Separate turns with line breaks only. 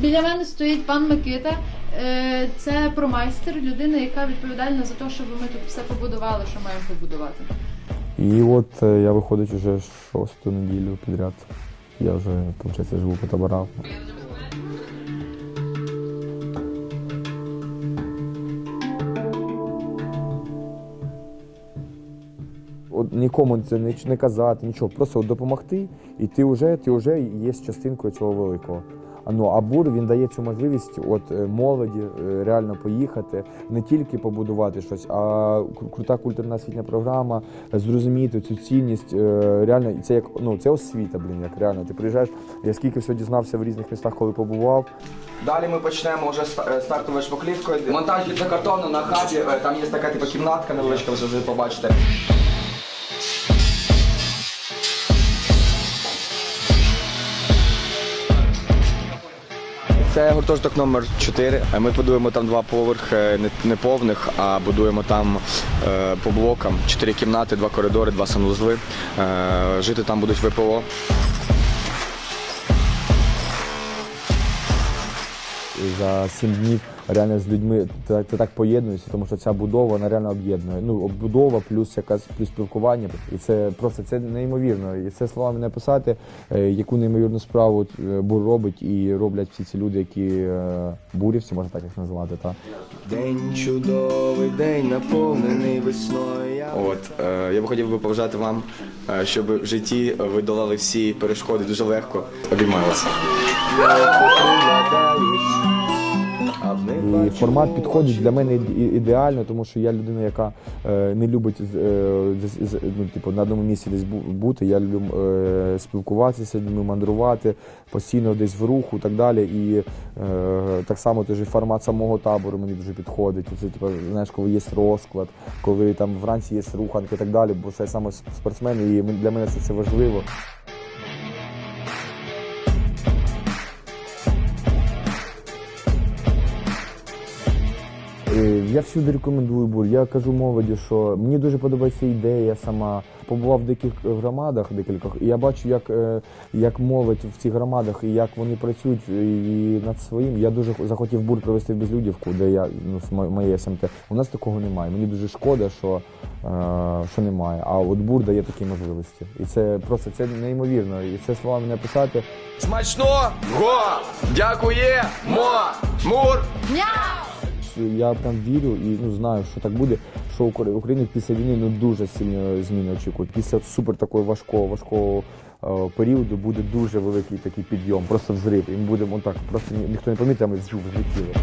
Біля мене стоїть пан Микита. Е, Це промайстер, людина, яка відповідальна за те, щоб ми тут все побудували, що маємо побудувати.
І от е, я виходить уже шосту неділю підряд. Я вже, виходить, живу по таборах. От нікому це не, не казати, нічого, просто от допомогти, і ти вже, ти вже є частинкою цього великого. Ну, а бур він дає цю можливість от е, молоді е, реально поїхати, не тільки побудувати щось, а крута культурна освітня програма, зрозуміти цю цінність. е, Реально, це як ну це освіта, блін, як реально. Ти приїжджаєш. Я скільки всього дізнався в різних містах, коли побував.
Далі ми почнемо вже ста- стартовою шпаклівкою. Монтаж гіпсокартону на хабі. Там є така типу кімнатка невеличка, ви побачите. Це гуртожиток номер 4. Ми будуємо там два поверхи не- неповних, а будуємо там е, по блокам чотири кімнати, два коридори, два санвузли. Е, жити там будуть ВПО.
За сім днів реально з людьми ти, ти так поєднуєшся, тому що ця будова вона реально об'єднує. Ну, будова плюс якась плюс спілкування. І це просто це неймовірно. І це словами не писати, е, яку неймовірну справу е, бур робить і роблять всі ці люди, які е, бурівці, можна так їх назвати. Та.
День чудовий, день наповнений весною. От е, я би хотів би побажати вам, е, щоб в житті ви долали всі перешкоди дуже легко. Обіймаю вас.
І формат підходить для мене ідеально, тому що я людина, яка е, не любить е, ну, типу, на одному місці десь бути. Я люблю е, спілкуватися людьми, мандрувати, постійно десь в руху і так далі. І так само же формат самого табору мені дуже підходить. Це типу, знаєш, коли є розклад, коли там вранці є руханки і так далі, бо це саме спортсмен, і для мене це, це важливо. Я всюди рекомендую бур. Я кажу молоді, що мені дуже подобається ідея сама. Побував в деяких громадах, декількох, і я бачу, як, е, як молодь в цих громадах і як вони працюють е, і над своїм. Я дуже захотів бур провести в Безлюдівку, де я ну, моє СМТ. У нас такого немає. Мені дуже шкода, що, е, що немає. А от бур дає такі можливості. І це просто це неймовірно. І це словами не писати.
Смачно! Го! Дякує! Мо! Мур!
Я прям вірю і ну знаю, що так буде. Що Укра- Україна після війни ну дуже сильно зміни очікують. Після супер такого важкого важкого е, періоду буде дуже великий такий підйом, просто взрив. І ми будемо так, просто ні- ніхто не помітить, а ми злетіли.